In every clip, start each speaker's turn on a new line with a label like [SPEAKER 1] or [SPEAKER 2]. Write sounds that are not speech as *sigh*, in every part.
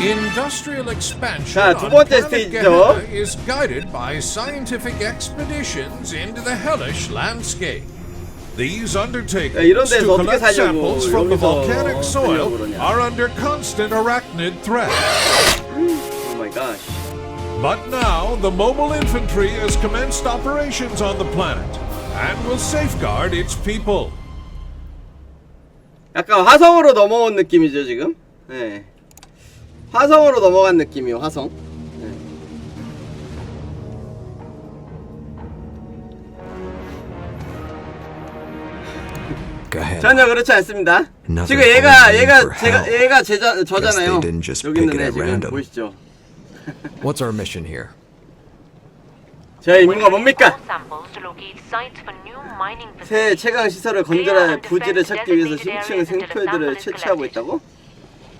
[SPEAKER 1] Industrial expansion
[SPEAKER 2] 자, 두
[SPEAKER 1] on
[SPEAKER 2] 번째
[SPEAKER 1] planet
[SPEAKER 2] 스테이지죠.
[SPEAKER 1] Gehenna is guided by scientific expeditions into the hellish landscape. These undertakings
[SPEAKER 2] 야, 이런 데서
[SPEAKER 1] to
[SPEAKER 2] 어떻게
[SPEAKER 1] collect
[SPEAKER 2] 살려고
[SPEAKER 1] samples from the
[SPEAKER 2] 여기서
[SPEAKER 1] volcanic soil
[SPEAKER 2] 살려고 그러냐.
[SPEAKER 1] are under constant arachnid threat.
[SPEAKER 2] 오 마이 갓.
[SPEAKER 1] But now, the mobile infantry has commenced operations on the planet and will safeguard its people.
[SPEAKER 2] 약간 화성으로 넘어온 느낌이죠 지금. 네. 화성으로 넘어간 느낌이요 화성. 네. 전혀 그렇지 않습니다. 지금 얘가 얘가 제가. 얘가 제자 저잖아요. 여기 있는 애 지금. 보이시죠?
[SPEAKER 3] What's our mission here?
[SPEAKER 2] 제 임무가 뭡니까? 새. 최강 시설을 건설할 부지를 찾기 위해서 심층 생표들을 채취하고 있다고?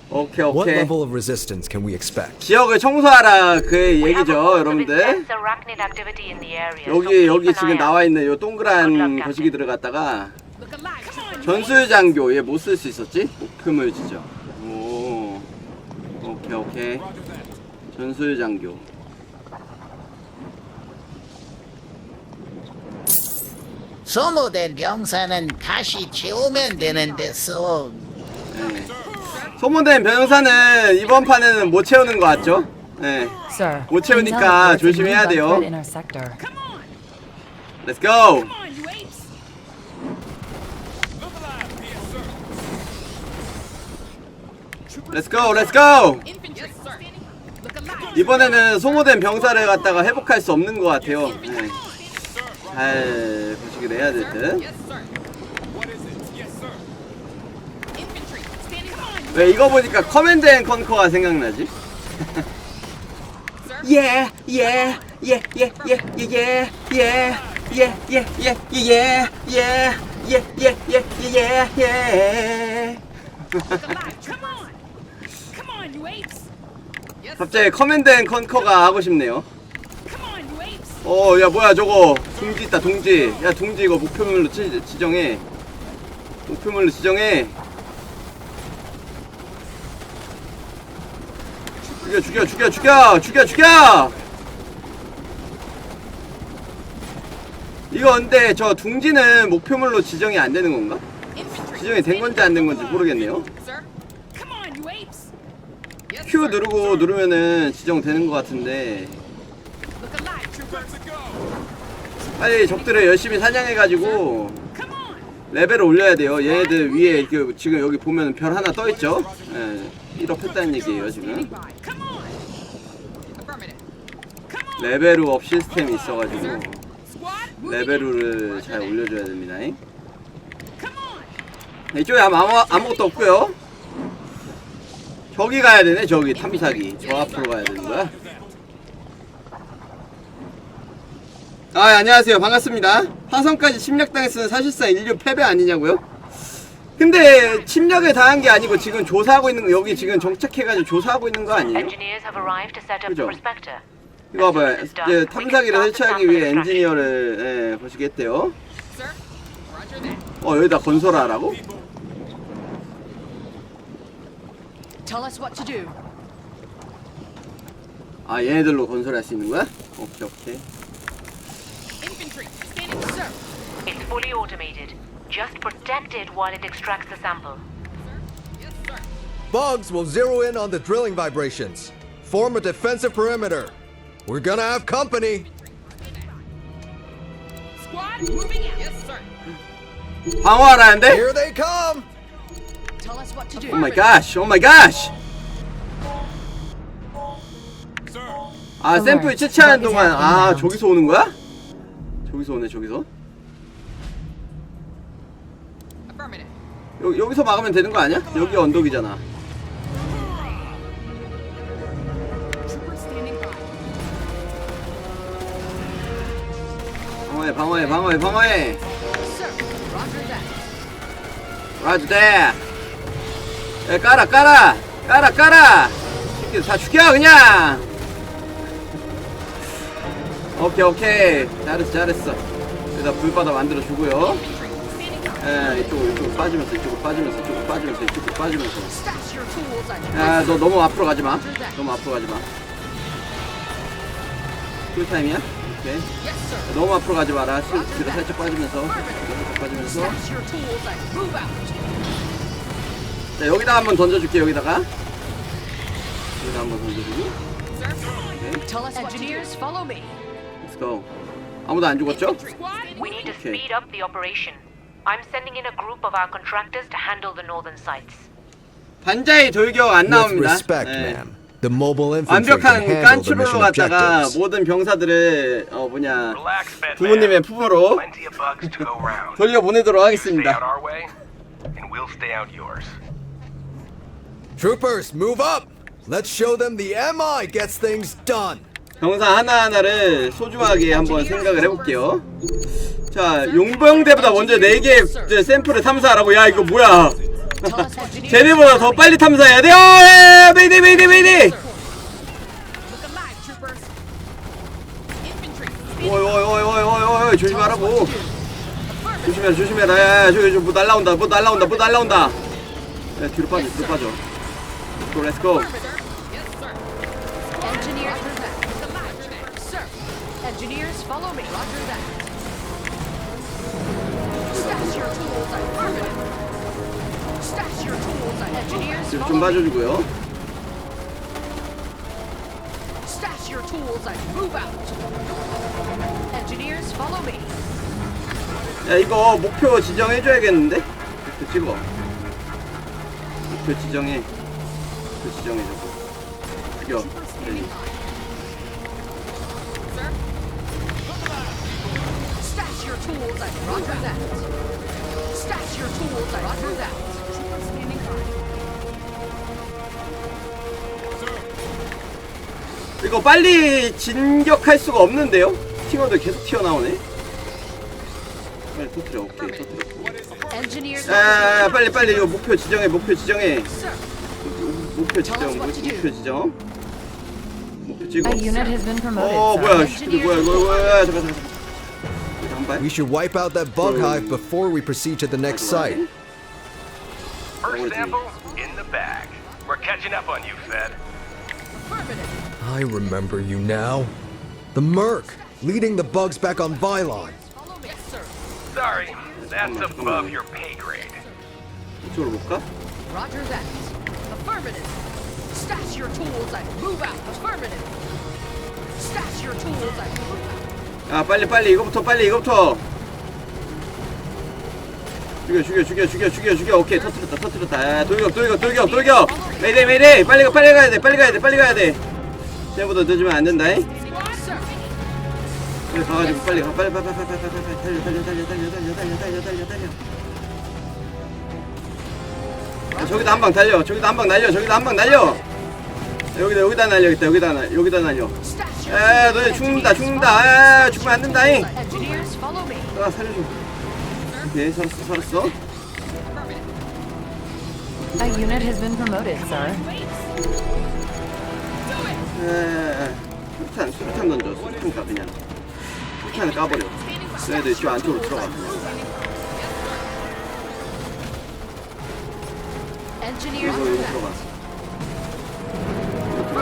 [SPEAKER 2] 오케이
[SPEAKER 3] What
[SPEAKER 2] 오케이.
[SPEAKER 3] level of resistance can we expect?
[SPEAKER 2] 지역을 청소하라 그 얘기죠, 여러분들.
[SPEAKER 4] intense arachnid activity in the area, so
[SPEAKER 2] 여기 여기 지금 나와. 있는 요 동그란 거시기 들어갔다가 전술 장교 얘 못 쓸 수 있었지? 목표물 지죠. 오. 오케이 오케이. 전술 장교.
[SPEAKER 5] 소모된 병사는 다시 채우면 되는데 쏙
[SPEAKER 2] 네. 소모된 변호사는 이번 판에는 못 채우는 거 같죠? 네.
[SPEAKER 6] Sir,
[SPEAKER 2] 못 채우니까 조심해야 돼요.
[SPEAKER 6] bug threat in our sector.
[SPEAKER 2] Let's go. Let's go. Let's go. 이번에는 소모된 병사를 갖다가 회복할 수 없는 것 같아요. 네. 잘 보시길 해야 될 듯. 왜 이거 보니까 커맨드 앤 컨커가 생각나지? 예, 예, 예, 예, 예, 예, 예, 예, 예, 예, 예, 예, 예, 예, 예, 예, 예, 예, 예. 갑자기 커맨드 앤 컨커가 하고 싶네요. 어, 야 뭐야 저거 둥지 있다 둥지. 야 둥지 이거 목표물로 지, 지정해. 목표물로 지정해. 죽여 죽여 죽여 죽여 죽여 죽여! 이거 근데 저 둥지는 목표물로 지정이 안 되는 건가? 지정이 된 건지 안 된 건지 모르겠네요. Q 누르고 누르면은 지정되는 것 같은데. 빨리 적들을 열심히 사냥해가지고 레벨을 올려야 돼요. 얘네들 위에 그 지금 여기 보면 별 하나 떠있죠? 예, 1업 했다는 얘기예요 지금 레벨업 시스템이 있어가지고 레벨을 잘 올려줘야 됩니다. 이쪽에 아무, 아무것도 없고요. 저기 가야 되네. 저기 탐사기. 저 앞으로 가야 되는 거야. 아 안녕하세요. 반갑습니다. 화성까지 침략당했으면 사실상 인류 패배 아니냐고요? 근데 침략을 당한 게 아니고 지금 조사하고 있는 거 여기 지금 정착해가지고 조사하고 있는 거 아니에요?
[SPEAKER 4] Engineers have arrived to set up
[SPEAKER 2] 그죠?
[SPEAKER 4] prospector.
[SPEAKER 2] 이거 봐봐요. 이제 탐사기를 설치하기 위해 엔지니어를 예, 보시겠대요. 어 여기다 건설하라고?
[SPEAKER 6] Tell us what to do.
[SPEAKER 2] 아 얘네들로 건설할 수 있는 거야? 오케이 오케이.
[SPEAKER 4] It's fully automated. Just protect it while it extracts the sample.
[SPEAKER 7] Bugs will zero in on the drilling vibrations. Form a defensive perimeter. We're gonna have company.
[SPEAKER 2] 방어하라는데?
[SPEAKER 7] Here they come.
[SPEAKER 6] Tell us what to do.
[SPEAKER 2] 오 마이 갓. 오 마이 갓. 아 샘플 채취하는 동안 아 저기서 오는 거야? 저기서 오네 저기서. 여, 여기서 막으면 되는 거 아니야? 여기 언덕이잖아. 방어해 방어해 방어해 방어해. 라주 대. 야 깔아 깔아 깔아 깔아. 새끼들 다 죽여 그냥. 오케이 오케이 잘했어 잘했어. 여기다 불바다 만들어 주고요. 예, 이쪽으로 이쪽으로 빠지면서 이쪽으로 빠지면서 이쪽으로 빠지면서 이쪽으로 빠지면서. 야, 너 너무 앞으로 가지 마. 너무 앞으로 가지 마. 쿨타임이야? 오케이. 너무 앞으로 가지 마라. 실- 뒤로 살짝 빠지면서. 살짝 빠지면서. 자, 여기다 한번 던져줄게, 여기다가. 여기다 한번 던져주고.
[SPEAKER 6] Tell us Engineers, follow me.
[SPEAKER 2] Let's go. 아무도 안 죽었죠?
[SPEAKER 4] We need to
[SPEAKER 2] Okay.
[SPEAKER 4] speed up the operation. I'm sending in a group of our contractors to handle the northern sites.
[SPEAKER 2] 반자의 돌격 안
[SPEAKER 7] With
[SPEAKER 2] 나옵니다.
[SPEAKER 7] respect,
[SPEAKER 2] 네.
[SPEAKER 7] ma'am. The mobile infantry can
[SPEAKER 2] 완벽한
[SPEAKER 7] handle the
[SPEAKER 2] 깐추로로
[SPEAKER 7] mission
[SPEAKER 2] 갖다가
[SPEAKER 7] objectives.
[SPEAKER 2] 모든 병사들을 어 뭐냐
[SPEAKER 8] Relax, Batman.
[SPEAKER 2] 부모님의 품으로
[SPEAKER 8] Plenty of bugs to go round.
[SPEAKER 2] 돌려보내도록
[SPEAKER 8] Stay out
[SPEAKER 2] 하겠습니다.
[SPEAKER 8] our way, and we'll stay out yours.
[SPEAKER 7] Troopers, move up! Let's show them the MI gets things done.
[SPEAKER 2] 병사 하나하나를 소중하게 한번 생각을 해볼게요. 자, 용병대보다 먼저 4개 샘플을 탐사하라고. 야, 이거 뭐야. *laughs* 쟤네보다 더 빨리 탐사해야 돼. 어, 야, 야, 메이데이, 메이데이, 메이데이. 어이, 어이, 어이, 어이, 어이, 조심하라고. 조심해라, 조심해라. 야, 야, 저기, 저뭐 날라온다, 뭐 날라온다, 뭐 날라온다. 야, 뒤로 빠져, 뒤로 빠져. 고, 렛츠고.
[SPEAKER 6] Engineers, look alive, troopers. Sir. Engineers, follow me. Roger that. Stash your tools affirmative. Stash your tools engineers,
[SPEAKER 2] 뒤로 좀
[SPEAKER 6] follow me.
[SPEAKER 2] 빠져주고요.
[SPEAKER 6] Stash your tools and move out. Engineers, follow me.
[SPEAKER 2] 야, 이거 목표 지정해줘야겠는데? 목표 찍어. 목표 지정해. 목표 지정해, 저거. 죽여. 빨리.
[SPEAKER 6] Sir. Stash your tools and roger that. Stash your tools and roger that. Standing by.
[SPEAKER 2] 이거 빨리 진격할 수가 없는데요? 팅어도 계속 튀어나오네. 빨리 터트려, 오케이, 터트려. 야, 빨리, 빨리, 이거 목표 지정해, 목표 지정해. 목표 지정, 목- 목표 지정.
[SPEAKER 6] A unit has been promoted.
[SPEAKER 7] We should wipe out that bug hive before we proceed to the next site.
[SPEAKER 8] First sample in the bag. We're catching up on you, Fed.
[SPEAKER 7] I remember you now. The Merc, leading the bugs back on Vylon.
[SPEAKER 8] Sorry, that's above your pay grade.
[SPEAKER 6] Roger that. Affirmative. Stash your tools and move out. Affirmative. Stash your tools and move out.
[SPEAKER 2] 야, 빨리, 빨리, 이거부터, 빨리, 이거부터. 죽여, 죽여, 죽여, 죽여, 죽여, 죽여. 오케이, 터뜨렸다, 터뜨렸다. 야, 돌격, 돌격, 돌격, 돌격. 메이데이, 메이데이. 빨리 가, 빨리 가야 돼, 빨리 가야 돼, 빨리 가야 돼. 쟤보다 늦으면 안 된다. 빨리 가가지고 빨리 가, 빨리, 빨리, 빨리, 빨리, 빨리, 달려, 달려, 달려, 달려, 달려, 달려, 달려, 달려, 달려. 야, 저기다 한방 달려, 저기다 한방 날려, 저기다 한방 날려. 야, 여기다, 여기다 날려야겠다, 여기다 날, 여기다 날려. 에, 너네 죽는다, 죽는다. 에, 죽으면 안 된다. 잉.
[SPEAKER 6] Engineers, follow me.
[SPEAKER 2] 아, 살려줘. 오케이, 살았어, 살았어.
[SPEAKER 6] A unit has been promoted, sir.
[SPEAKER 2] 에, 수류탄, 수류탄 던져, 수류탄 까 그냥. 수류탄을 까버려. 너희들 이쪽 안쪽으로 들어가.
[SPEAKER 6] Engineers,
[SPEAKER 2] 여기 들어가.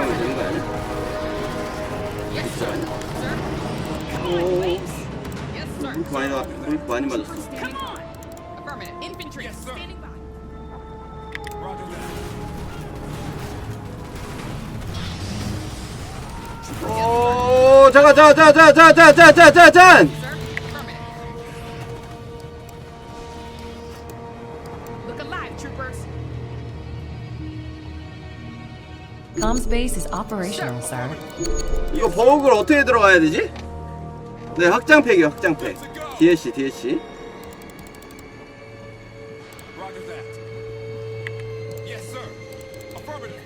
[SPEAKER 2] 들어가면 되는 거 아니야?
[SPEAKER 6] yes, sir.
[SPEAKER 2] 오,
[SPEAKER 6] Yes, sir.
[SPEAKER 2] 물 많이 나, 물 많이 맞았어.
[SPEAKER 6] Come on. Affirmative.
[SPEAKER 2] 잠깐, 잠깐, 잠깐, 잠깐, 잠깐, 잠깐, 잠깐,
[SPEAKER 9] Comms base is operational, sir.
[SPEAKER 2] 이거 버그를 어떻게 들어가야 되지? 네, 확장팩이요, 확장팩. DLC, DLC.
[SPEAKER 1] Roger that. Yes, sir. Affirmative.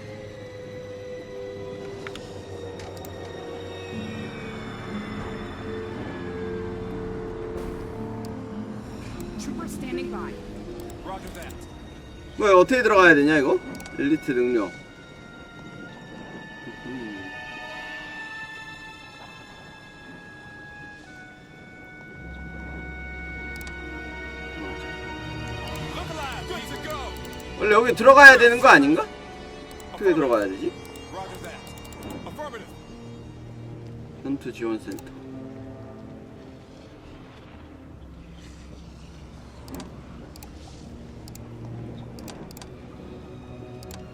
[SPEAKER 6] Troopers standing by.
[SPEAKER 1] Roger that.
[SPEAKER 2] 뭐 어떻게 들어가야 되냐 이거? 엘리트 능력. 원래 여기 들어가야 되는 거 아닌가? 어떻게 들어가야 되지? 전투 지원 센터.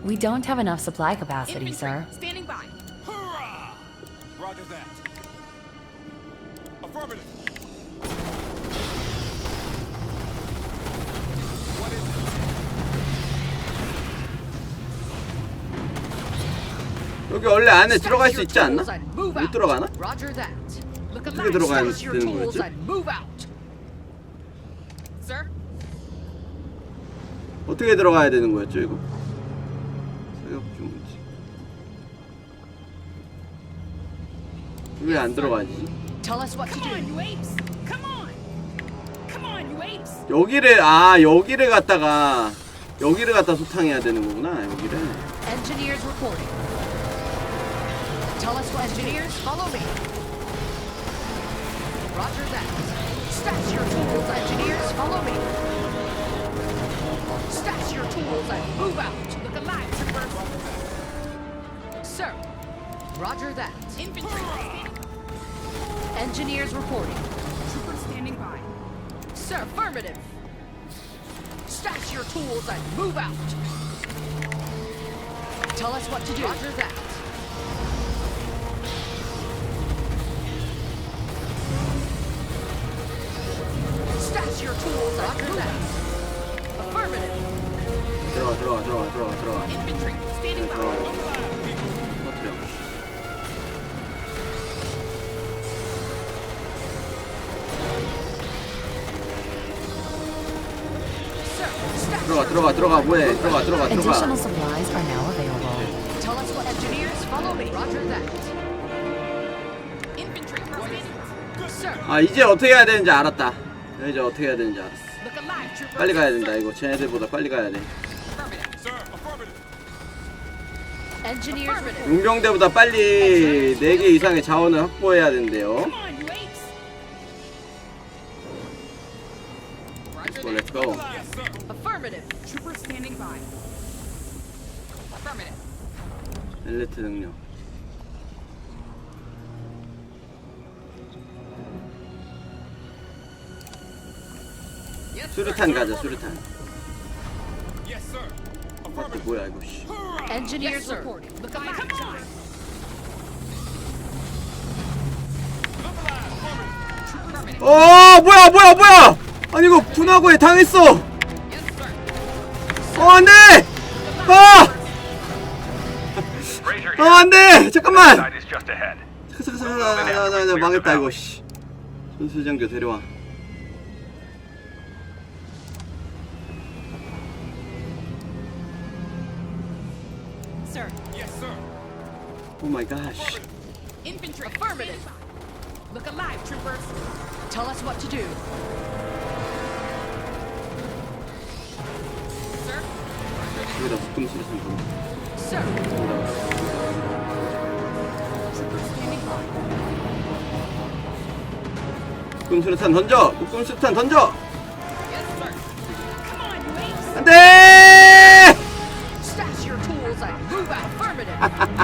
[SPEAKER 9] We don't have enough supply capacity, sir.
[SPEAKER 6] Standing by.
[SPEAKER 1] Roger that.
[SPEAKER 2] 여기 원래 안에 들어갈 수 있지 않나? 못. 들어가나? 어떻게. 들어가야 되는 거였지? 어떻게 들어가야 되는 거였죠 이거? 사격 중지. 왜 안 들어가지? 여기를 아 여기를 갖다가 여기를 갖다 소탕해야 되는 거구나 여기를.
[SPEAKER 6] Engineers reporting. Tell us what engineers follow me. Roger that. Stash your tools, engineers follow me. Stash your tools and move out. Look alive, troopers. Sir. Roger that.
[SPEAKER 10] Infantry!
[SPEAKER 6] Engineers reporting.
[SPEAKER 10] Troopers standing by.
[SPEAKER 6] Sir, affirmative. Stash your tools and move out. Tell us what to do. Roger that. Stash your tools and Roger that. Affirmative.
[SPEAKER 2] 들어가 들어가 들어가 들어가 들어가.
[SPEAKER 10] Infantry! Standing
[SPEAKER 2] 네,
[SPEAKER 10] by.
[SPEAKER 2] 들어가. 터뜨려.
[SPEAKER 6] Sir, stash
[SPEAKER 2] 들어가
[SPEAKER 6] your
[SPEAKER 2] 들어가 들어가 뭐해? 들어가 들어가
[SPEAKER 9] Additional
[SPEAKER 2] 들어가.
[SPEAKER 9] supplies are now available.
[SPEAKER 6] Tell us what engineers follow me. Roger that.
[SPEAKER 10] Infantry! Standing
[SPEAKER 6] Sir,
[SPEAKER 2] 아 이제 어떻게 해야 되는지 알았다. 이제 어떻게 해야 되는지 알았어. 빨리 가야 된다 이거 쟤네들보다 빨리 가야 돼. 용병대보다 빨리 4개 이상의 자원을 확보해야 된대요. Let's go. 엘리트 능력. 수류탄 가자 수류탄.
[SPEAKER 1] Yes, sir.
[SPEAKER 2] 아,
[SPEAKER 1] Affirmative.
[SPEAKER 2] 뭐야 이거 씨.
[SPEAKER 6] Engineers
[SPEAKER 10] Yes,
[SPEAKER 6] reporting.
[SPEAKER 10] Come on!
[SPEAKER 2] 어 뭐야 뭐야 뭐야! 아니 이거 분화구에 당했어.
[SPEAKER 10] Yes, sir.
[SPEAKER 2] 어 안돼! 아! 어 안돼! 잠깐만!
[SPEAKER 8] side is just ahead.
[SPEAKER 2] 잠깐 잠깐 잠깐 잠깐 잠깐 잠깐 망했다 이거 씨. 전수장교 데려와. 오 마이 갓. 씨.
[SPEAKER 10] Infantry!
[SPEAKER 6] Affirmative.
[SPEAKER 10] Look alive, troopers!
[SPEAKER 6] Tell us what to do.
[SPEAKER 10] Sir?
[SPEAKER 2] 여기다 묶음 수류탄 던져.
[SPEAKER 6] Sir,
[SPEAKER 10] Troopers standing by.
[SPEAKER 2] 묶음 수류탄 던져! 묶음 수류탄 던져!
[SPEAKER 10] Yes, sir. Come on, you apes!
[SPEAKER 2] 안 돼!
[SPEAKER 6] stash your tools and move out. Affirmative.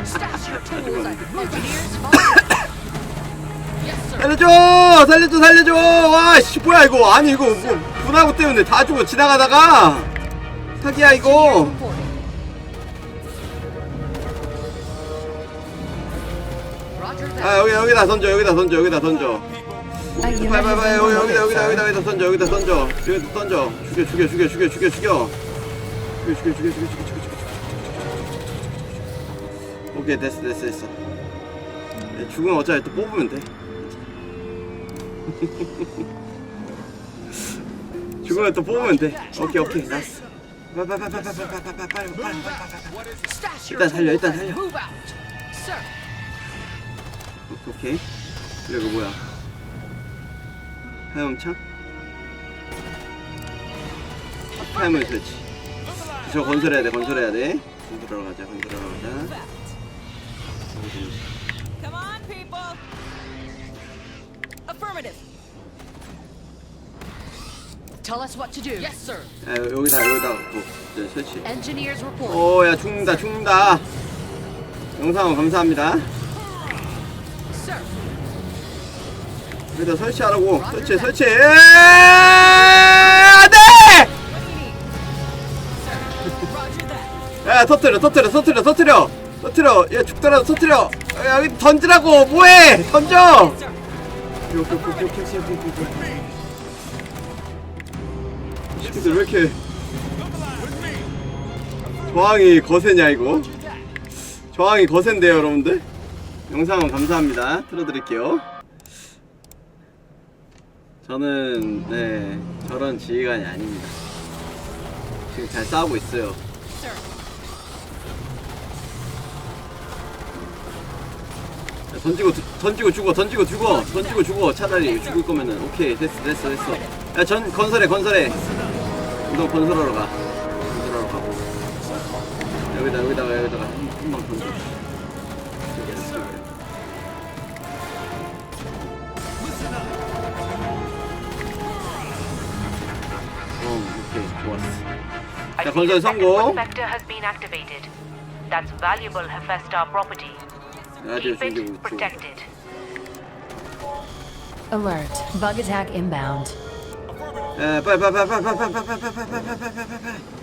[SPEAKER 2] 살려줘! 살려줘! 살려줘! 와, 씨, 뭐야, 이거. 아니, 이거, 뭐, 분화구 때문에 다 죽어, 지나가다가. 사기야, 이거. 아, 여기, 여기다 던져, 여기다 던져, 여기다 던져. 빨빨빨 여기, 여기다, 여기다, 여기다, 여기다 던져, 여기다 던져. 여기다 던져. 죽여, 죽여, 죽여, 죽여, 죽여, 죽여. 죽여, 죽여, 죽여, 죽여, 죽여, 죽여. 오케이 됐어 됐어 됐어 죽으면 어차피 또 뽑으면 돼 죽으면 또 뽑으면 돼 오케이 오케이 나스 일단 살려 일단 살려 오케이 그리고 뭐야 하염창? 타임을 설치 저 건설해야 돼 건설해야 돼 건설하러 가자 건설하러 가자
[SPEAKER 10] Come on, people! Affirmative.
[SPEAKER 6] Tell us what to do. Yes, sir.
[SPEAKER 2] 야, 여기다 여기다 뭐 이제 설치.
[SPEAKER 6] Engineers report.
[SPEAKER 2] 오야 죽는다 죽는다. 영상 감사합니다.
[SPEAKER 6] Sir.
[SPEAKER 2] 여기다 설치하라고 설치 설치. 안돼.
[SPEAKER 10] Roger that.
[SPEAKER 2] 야 터뜨려 터뜨려 터뜨려 터뜨려 터뜨려. 야 죽더라도 터뜨려. 야, 여기 던지라고. 뭐해? 던져. 오케이, 오케이, 오케이, 오케이, 오케이, 오케이, 오케이. 이 새끼들 왜 이렇게 저항이 거세냐 이거? 저항이 거센데요 여러분들? 영상은 감사합니다. 틀어드릴게요. 저는 네 저런 지휘관이 아닙니다. 지금 잘 싸우고 있어요 던지고 두- 던지고 죽어 던지고 죽어 던지고 죽어. 차라리 죽을 거면은. 오케이 됐어 됐어 됐어. 야 전 건설해 건설해. 너 건설하러 가. 건설하러 가고. 여기다 여기다가 여기다가. 한방 던져. 자 건설 성공. 라디오
[SPEAKER 4] Keep it
[SPEAKER 2] 중계고 쪽
[SPEAKER 4] protected.
[SPEAKER 9] Alert. Bug attack inbound.
[SPEAKER 2] 에 빨리 빨리 빨리 빨리 빨리 빨리 빨리 빨리 빨리 빨리 빨리 빨리 빨리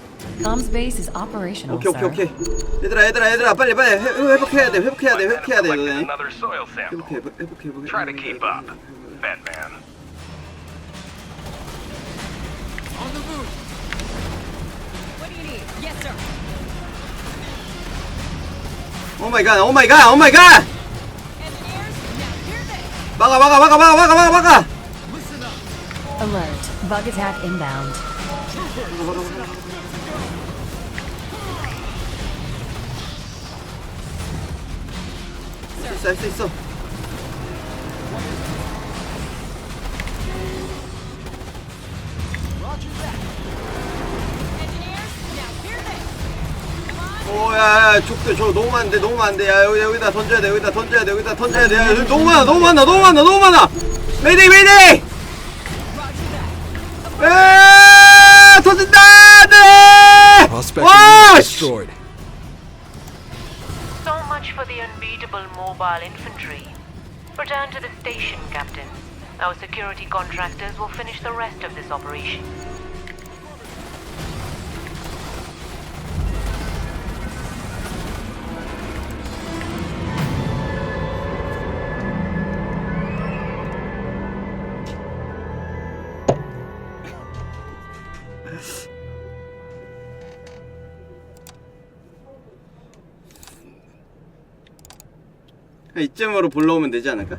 [SPEAKER 9] Comms base is operational,
[SPEAKER 2] 오케이 오케이
[SPEAKER 9] sir.
[SPEAKER 2] 오케이 얘들아 얘들아 얘들아 빨리 빨리 회, 회복해야 돼 회복해야 돼
[SPEAKER 8] My men have
[SPEAKER 2] 회복해야 돼
[SPEAKER 8] collected
[SPEAKER 2] 너네
[SPEAKER 8] another soil sample.
[SPEAKER 2] 회복해 회복- 회복해 회복해
[SPEAKER 8] Try to keep up, Batman.
[SPEAKER 10] What do you need? Yes, sir. Oh my
[SPEAKER 2] god, oh my god, oh my god! Baka, baka, baka, baka, baka, baka, baka!
[SPEAKER 9] Alert. Bug attack inbound.
[SPEAKER 10] Sir. Sir, sir, sir.
[SPEAKER 2] 오, 야, 야, 족들, 저 너무 많은데, 너무 많은데. 야, 여기, 여기다 던져야 돼, 여기다 던져야 돼, 여기다 던져야 돼. 야, 여기 너무 많아, 너무 많아, 너무 많아, 너무 많아! 메이데이, 메이데이! 에 터진다! 네!
[SPEAKER 3] Prospect
[SPEAKER 2] 와! 씨!
[SPEAKER 4] So much for the unbeatable mobile infantry. Return to the station, Captain. Our security contractors will finish the rest of this operation.
[SPEAKER 2] 이쯤으로 불러오면 되지 않을까?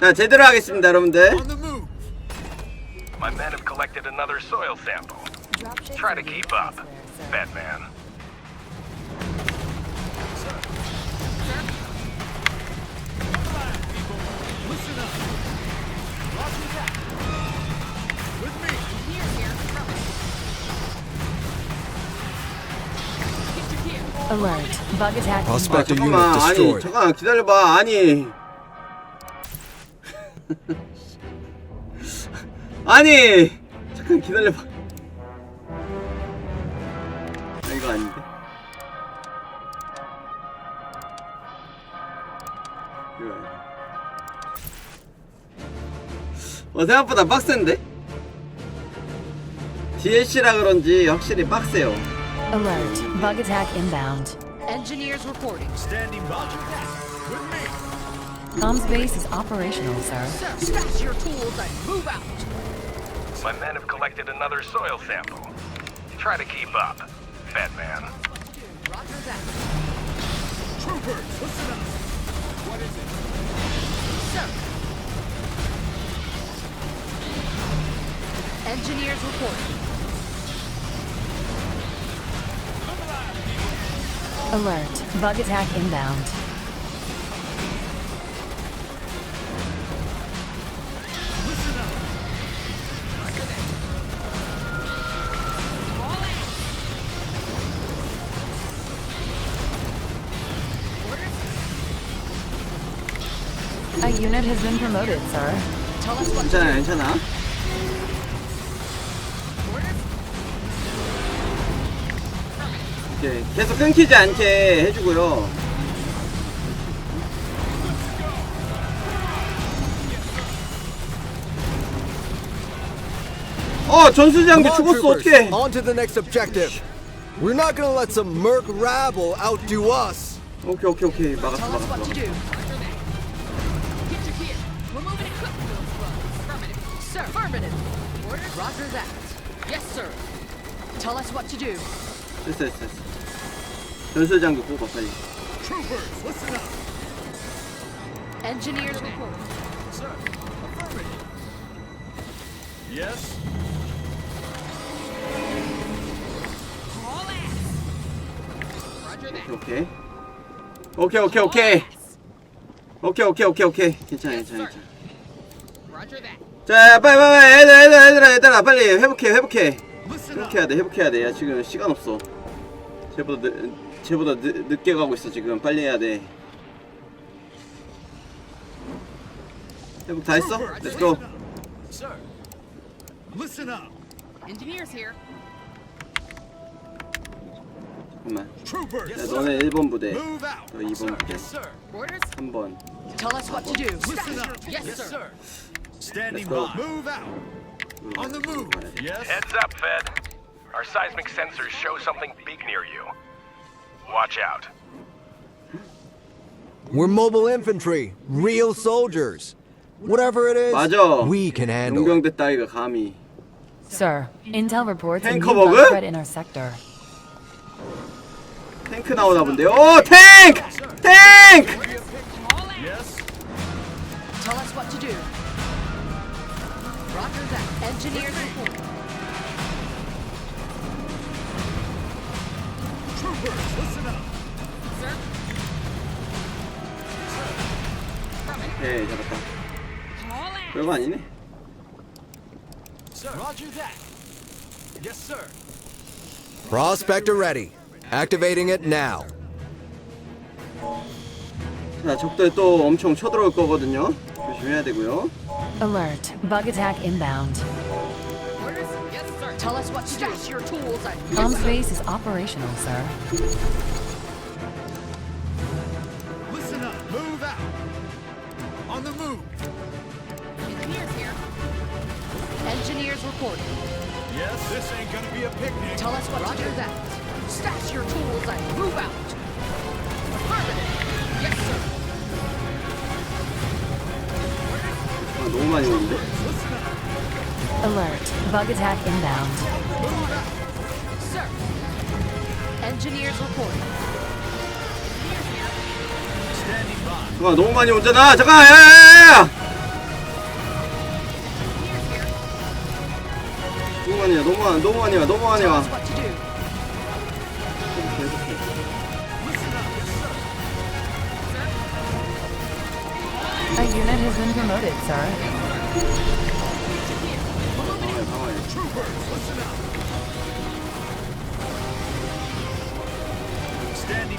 [SPEAKER 2] 자, 제대로 하겠습니다, 여러분들.
[SPEAKER 8] My men have collected another soil sample. Try to keep up, Batman.
[SPEAKER 9] Alert. Bug attack
[SPEAKER 2] 아,
[SPEAKER 3] Prospector unit
[SPEAKER 2] 잠깐만, 아니,
[SPEAKER 3] destroyed.
[SPEAKER 2] 잠깐만 기다려봐, 아니. *laughs* 아니, 잠깐 기다려봐. 아, 이거 아닌데. 이거 아니야. 어, 생각보다 빡센데? DLC라 그런지 확실히 빡세요.
[SPEAKER 9] Alert. Bug attack inbound.
[SPEAKER 6] Engineers reporting. Standing by. With me.
[SPEAKER 9] Comms base is operational, sir.
[SPEAKER 6] Sir, stash your tools and move out.
[SPEAKER 8] My men have collected another soil sample. Try to keep up, Batman.
[SPEAKER 6] Roger that. Troopers, listen up. What is it? Sir. Engineers reporting.
[SPEAKER 9] Alert. Bug attack inbound. A unit has been promoted, sir.
[SPEAKER 6] Tell us what.
[SPEAKER 2] 괜찮아, 괜찮아. 오케이 계속 끊기지 않게 해주고요 어
[SPEAKER 7] on,
[SPEAKER 2] 죽었어
[SPEAKER 7] troopers.
[SPEAKER 2] 어떡해
[SPEAKER 7] On to the next objective. We're not gonna let some merc rabble outdo us.
[SPEAKER 2] 오케이 오케이 오케이 막았어 막았어.
[SPEAKER 6] Roger that. Yes, sir. Tell us what to do.
[SPEAKER 2] 됐어 됐어 됐어 전술 장교 뽑아 빨리. 오케이. 오케이 오케이 오케이. 오케이 오케이 오케이 오케이. 괜찮아 괜찮아 괜찮아. 자 빨리 빨리 빨리 얘들아 얘들아 얘들아 얘들아 빨리 회복해 회복해. 회복해야 돼 회복해야 돼. 야 지금 시간 없어. 쟤보다 쟤보다 늦, 늦게 가고 있어 지금 빨리 해야 돼 회복 다 했어? 렛츠고
[SPEAKER 6] Engineers here.
[SPEAKER 2] 잠깐만 야 너네 1번 부대 너 2번 부대
[SPEAKER 6] Orders.
[SPEAKER 2] 3번
[SPEAKER 6] Tell us what to do. Yes, sir.
[SPEAKER 2] 렛츠고 On the move
[SPEAKER 8] Heads up, Fed. Our seismic sensors show something big near you. Watch out.
[SPEAKER 7] We're mobile infantry, real soldiers. Whatever it is,
[SPEAKER 2] 맞아
[SPEAKER 7] we can handle. it.
[SPEAKER 2] 용병대 따위가 감히
[SPEAKER 9] Sir, intel reports a new
[SPEAKER 2] Tank
[SPEAKER 9] bug
[SPEAKER 2] 버그?
[SPEAKER 9] threat in our sector.
[SPEAKER 2] 탱크 나오나 본데요 오 탱크! 탱크!
[SPEAKER 6] Tell us what to do. Roger that. Engineers report.
[SPEAKER 2] 오케이 잡았다 별거 아니네
[SPEAKER 7] Prospector ready. Activating it now.
[SPEAKER 2] 자 적들 또 엄청 쳐들어올 거거든요 조심해야 되고요
[SPEAKER 9] Alert. Bug attack inbound.
[SPEAKER 6] Orders. Yes, sir. Tell us what to do. Stash your tools and
[SPEAKER 9] Comms base is operational, sir.
[SPEAKER 6] Engineers here. Engineers reporting. Yes, this ain't gonna be a picnic. Tell us what to do. that. Stash your tools and move out. Affirmative. Yes, sir.
[SPEAKER 2] 아, 너무 많이 오는데
[SPEAKER 9] Alert. Bug attack inbound.
[SPEAKER 6] Sir. Engineers reporting.
[SPEAKER 2] 잠깐 너무 많이 오잖아 잠깐 야야야야 너무 많이 와 너무 많이 너무 많이 와 너무 많이
[SPEAKER 6] Tell
[SPEAKER 2] 와
[SPEAKER 6] us what to do.
[SPEAKER 9] A unit has been promoted, sir.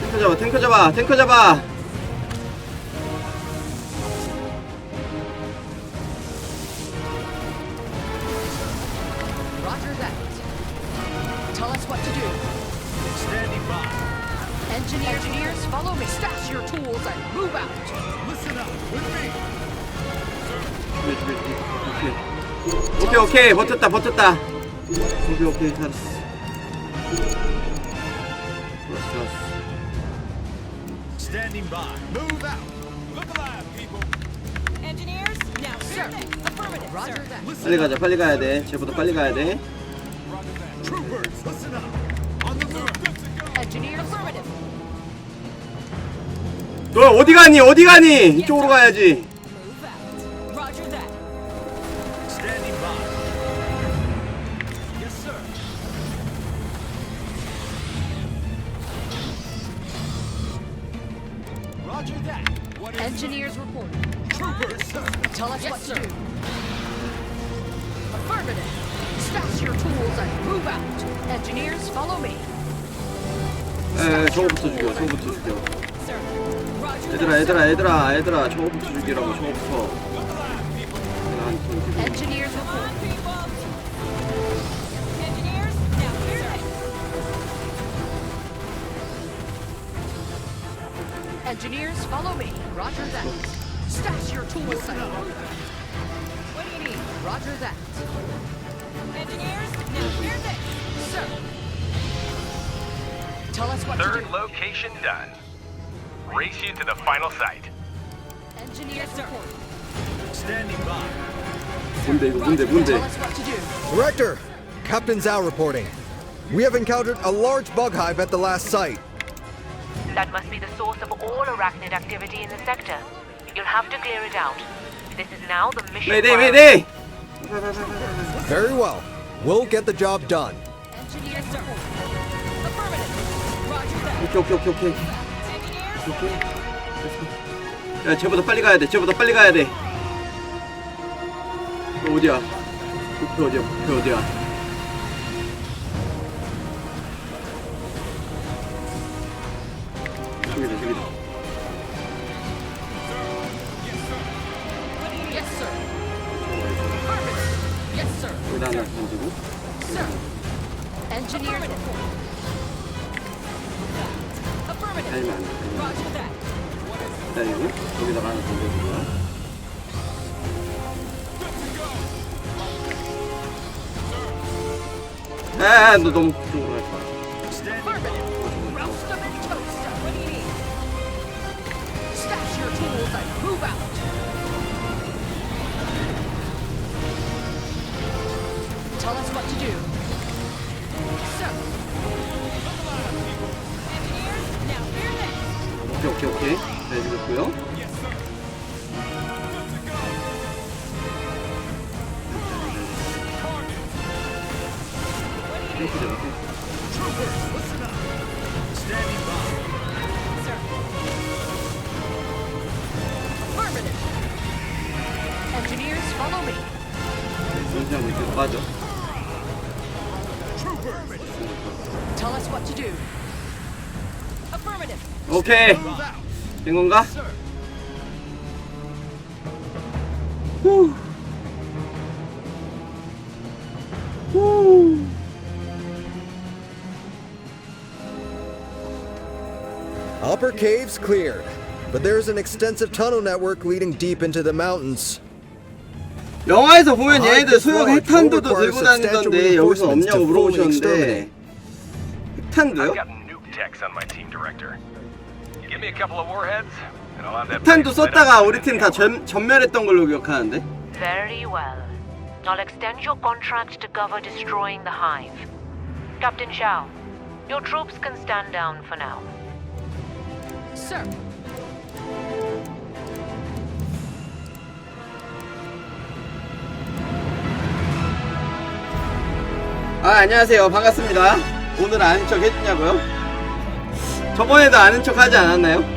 [SPEAKER 2] 탱크 잡아 탱크 잡아 탱크 잡아
[SPEAKER 6] Roger that. Tell us what to do. Standing by. Engineers, engineers, follow me. Stash your tools and move out.
[SPEAKER 2] 오케이 오케이 버텼다 버텼다 오케이 오케이 잘했어 좋았어 좋았어
[SPEAKER 10] Engineers, now
[SPEAKER 6] Sir. Affirmative. Roger that.
[SPEAKER 2] 빨리 가자 빨리 가야 돼 쟤보다 빨리 가야 돼
[SPEAKER 6] Engineers affirmative.
[SPEAKER 2] 너 어디 가니? 어디 가니? 이쪽으로 가야지.
[SPEAKER 6] and move out. Engineers, follow me.
[SPEAKER 2] 에, 저거부터 죽여. 저거부터 죽여.
[SPEAKER 10] Sir. Roger
[SPEAKER 2] 얘들아,
[SPEAKER 10] that.
[SPEAKER 2] 얘들아, 얘들아, 얘들아. 저거부터 죽이라고. 저거부터. 난 좀-
[SPEAKER 6] Engineers reporting.
[SPEAKER 10] People. Engineers, now clear this.
[SPEAKER 6] Engineers, follow me. Roger that. Stash your tools and
[SPEAKER 10] What do you need?
[SPEAKER 6] Roger that. Tell us what
[SPEAKER 8] Third to
[SPEAKER 6] do.
[SPEAKER 8] location done. Race you to the final site.
[SPEAKER 6] Engineer, sir.
[SPEAKER 8] Standing by.
[SPEAKER 7] Director, Captain Zhao reporting. We have encountered a large bug hive at the last site.
[SPEAKER 4] That must be the source of all arachnid activity in the sector. You'll have to clear it out. This is now the mission.
[SPEAKER 2] Mayday, mayday!
[SPEAKER 7] Very well. We'll get the job done.
[SPEAKER 6] Engineers reporting.
[SPEAKER 10] Affirmative. Roger that.
[SPEAKER 2] 오케이, 오케이, 오케이, 오케이.
[SPEAKER 10] Engineers,
[SPEAKER 2] 오케이. 어디야? 오케이. 된 건가? 후. 후.
[SPEAKER 7] Upper caves cleared, but there's an extensive tunnel network leading deep into the mountains.
[SPEAKER 2] 영화에서 보면
[SPEAKER 7] 아,
[SPEAKER 2] 얘네들 소형. 핵탄두도 들고 다니던데 여기서 없냐고 물어보셨는데. 핵탄두요?
[SPEAKER 8] I've got nuke techs on my team, Director. Lit
[SPEAKER 2] 썼다가 우리 팀 다 전멸했던 걸로 기억하는데
[SPEAKER 4] Very well. I'll extend your contract to cover destroying the hive. Captain Shao, your troops can stand down for now.
[SPEAKER 6] Sir.
[SPEAKER 2] 아 안녕하세요 반갑습니다 오늘 아는 척 해주냐고요? 저번에도 아는 척 하지 않았나요?